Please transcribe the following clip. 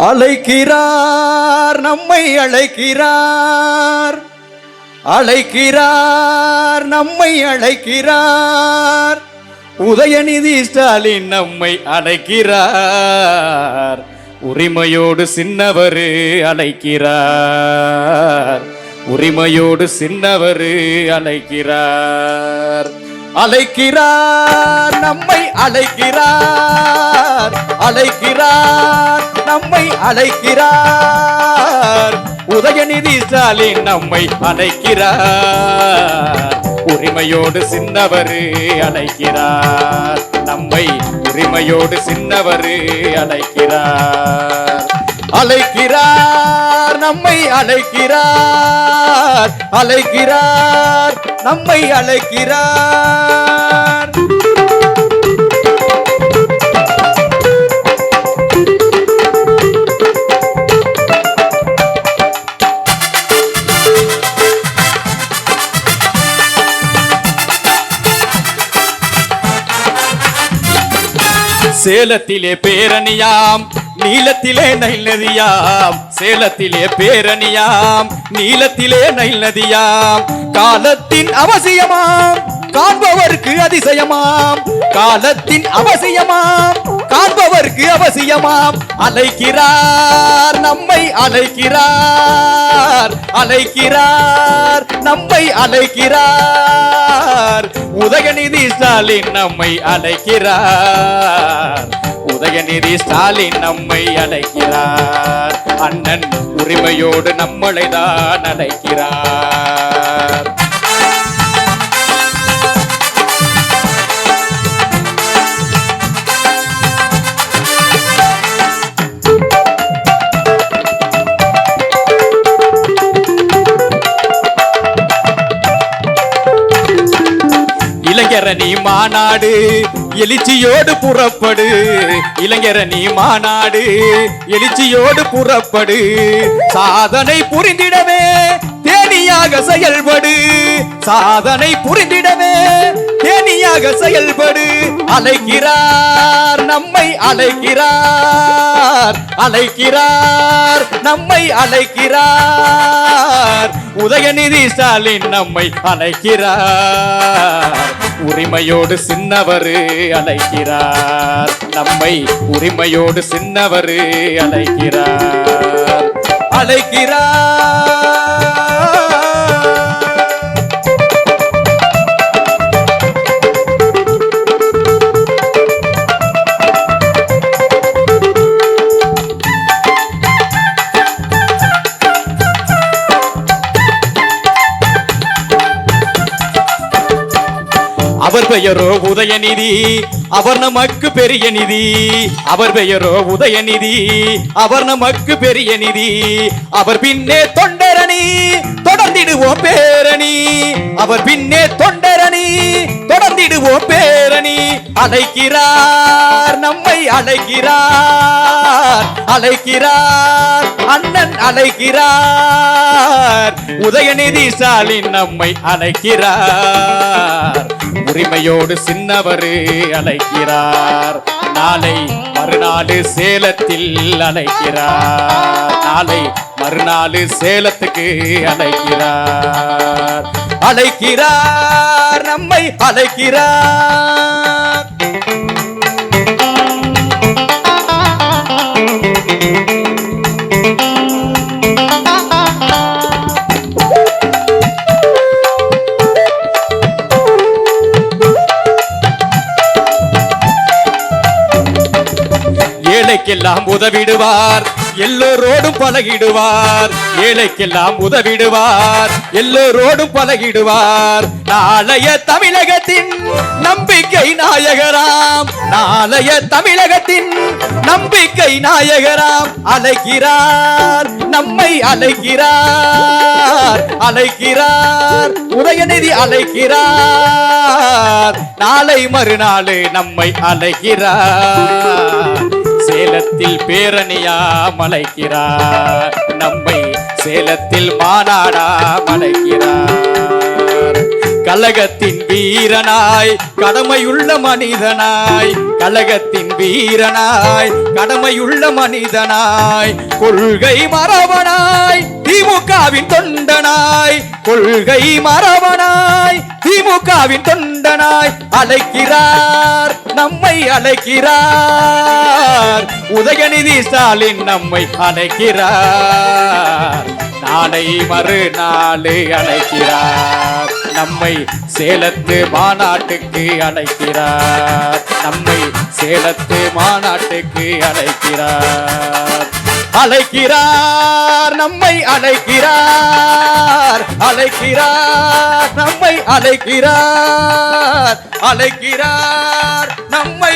அழைக்கிறார் நம்மை அழைக்கிறார். அழைக்கிறார் நம்மை அழைக்கிறார். உதயநிதி ஸ்டாலின் நம்மை அழைக்கிறார். உரிமையோடு சின்னவரு அழைக்கிறார். உரிமையோடு சின்னவரு அழைக்கிறார். அழைக்கிறார் நம்மை அழைக்கிறார். அழைக்கிறார் நம்மை அழைக்கிறார். உதயநிதி ஸ்டாலின் நம்மை அழைக்கிறார். உரிமையோடு சின்னவரு அழைக்கிறார். நம்மை உரிமையோடு சின்னவரு அழைக்கிறார். அழைக்கிறார். நம்மை அழைக்கிறார் அழைக்கிறார் நம்மை அழைக்கிறார். சேலத்திலே பேரணியாம் நீலத்திலே நைல் நதியாம் சேலத்திலே பேரணியாம் நீலத்திலே நைல் நதியாம். காலத்தின் அவசியமாம் காண்பவர்க்கு அதிசயமாம். காலத்தின் அவசியமாம் காண்பவர்க்கு அவசியமாம். அழைக்கிறார் நம்மை அழைக்கிறார் அழைக்கிறார் நம்மை அழைக்கிறார். உதயநிதி ஸ்டாலின் நம்மை அழைக்கிறார். உதயநிதி ஸ்டாலின் நம்மை அழைக்கிறார். அண்ணன் உரிமையோடு நம்மளை தான் அழைக்கிறார். இளைஞரணி மாநாடு எழுச்சியோடு புறப்படு. இளைஞரணி மாநாடு எழுச்சியோடு புறப்படு. சாதனை புரிந்திடவே தேனியாக செயல்படு. சாதனை புரிந்திடவே தேனியாக செயல்படு. அழைக்கிறார் நம்மை அழைக்கிறார் அழைக்கிறார் நம்மை அழைக்கிறார். உதயநிதி ஸ்டாலின் நம்மை அழைக்கிறார். உரிமையோடு சின்னவரு அழைக்கிறார். நம்மை உரிமையோடு சின்னவரு அழைக்கிறார். அழைக்கிறார். பெயரோ உதயநிதி அவர் நமக்கு பெரிய நிதி. அவர் பெயரோ உதயநிதி அவர் நமக்கு பெரிய நிதி. அவர் பின்னே தொண்டரணி தொடர்ந்திடுவோம் பேரணி. அவர் பின்னே தொண்டரணி தொடர்ந்திடுவோம் பேரணி. அழைக்கிறார். அழைக்கிறார் அழைக்கிறார் அண்ணன் அழைக்கிறார் உதயநிதி ஸ்டாலின் நம்மை அழைக்கிறார் உரிமையோடு சின்னவரு அழைக்கிறார் நாளை மறுநாள் சேலத்தில் அழைக்கிறார் நாளை மறுநாள் சேலத்துக்கு அழைக்கிறார். அழைக்கிறார் நம்மை அழைக்கிறார். ஏழைக்கெல்லாம் உதவிடுவார். எல்லோரோடும் பழகிடுவார். ஏழைக்கெல்லாம் உதவிடுவார். எல்லோரோடும் பழகிடுவார். நாளைய தமிழகத்தின் நம்பிக்கை நாயகராம். நாளைய தமிழகத்தின் நம்பிக்கை நாயகராம். அழைக்கிறார். நம்மை அழைக்கிறார். அழைக்கிறார். உதயநிதி அழைக்கிறார். நாளை மறுநாள் நம்மை அழைக்கிறார். சேலத்தில் பேரணியா மலைக்கிறார். நம்மை சேலத்தில் மாநாடா மலைக்கிறார். கழகத்தின் வீரனாய் கடமையுள்ள மனிதனாய் கழகத்தின் வீரனாய் கடமையுள்ள மனிதனாய் கொள்கை மரபனாய் திமுகவின் தொண்டனாய் கொள்கை மரபனாய் திமுகவின் தொண்டனாய் அழைக்கிறார் நம்மை அழைக்கிறார். உதயநிதி ஸ்டாலின் நம்மை அழைக்கிறார். நாளை மறுநாள் அழைக்கிறார். நம்மை சேலத்து மாநாட்டுக்கு அழைக்கிறார். நம்மை சேலத்து மாநாட்டுக்கு அழைக்கிறார். அழைக்கிறார் நம்மை அழைக்கிறார். அழைக்கிறார் நம்மை அழைக்கிறார். அழைக்கிறார் நம்மை